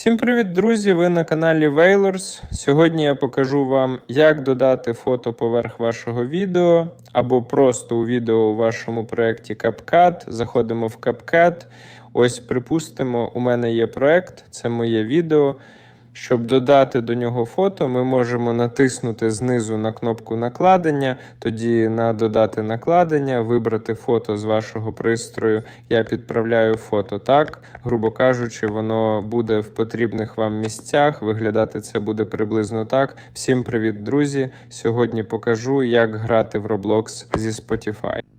Всім привіт, друзі! Ви на каналі Вейлорс. Сьогодні я покажу вам, як додати фото поверх вашого відео або просто у відео у вашому проєкті CapCut. Заходимо в CapCut. Ось, припустимо, у мене є проєкт, це моє відео. Щоб додати до нього фото, ми можемо натиснути знизу на кнопку накладення, тоді на додати накладення, вибрати фото з вашого пристрою. Я підправляю фото так, грубо кажучи, воно буде в потрібних вам місцях. Виглядати це буде приблизно так. Всім привіт, друзі! Сьогодні покажу, як грати в Roblox зі Spotify.